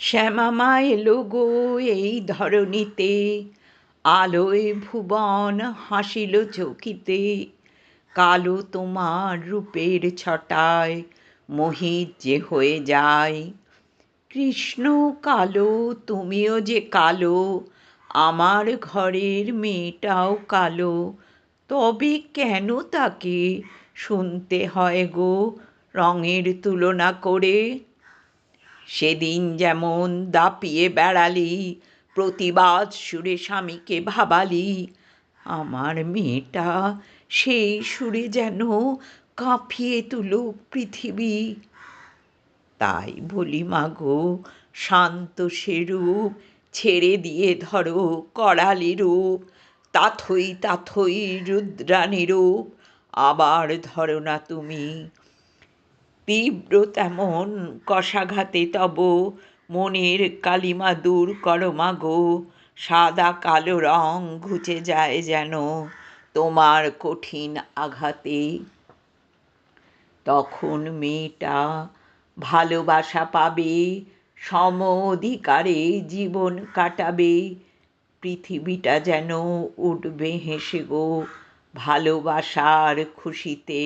শ্যামামা এলো গো এই ধরণীতে, আলোয় ভুবন হাসিল চকিতে, কালো তোমার রূপের ছটায় মোহিত যে হয়ে যায়। কৃষ্ণ কালো, তুমিও যে কালো, আমার ঘরের মেয়েটাও কালো, তবে কেন তাকে শুনতে হয় গো রঙের তুলনা করে? সেদিন যেমন দাপিয়ে বেড়ালি, প্রতিবাদ সুরে স্বামীকে ভাবালি। আমার মেয়েটা সেই সুরে যেন কাঁপিয়ে তুলুক পৃথিবী। তাই বলি মাগো শান্ত সেরূপ ছেড়ে দিয়ে ধরো করালি রূপ। তাথই তাথই রুদ্রানিরূপ আবার ধরো না তুমি তীব্র তেমন কষাঘাতে তব মনের কালিমা দূর করো মাগো। সাদা কালো রং ঘুচে যায় যেন তোমার কঠিন আঘাতে। তখন মেয়েটা ভালোবাসা পাবে সম অধিকারে জীবন কাটাবে। পৃথিবীটা যেন উঠবে হেসে গো ভালোবাসার খুশিতে।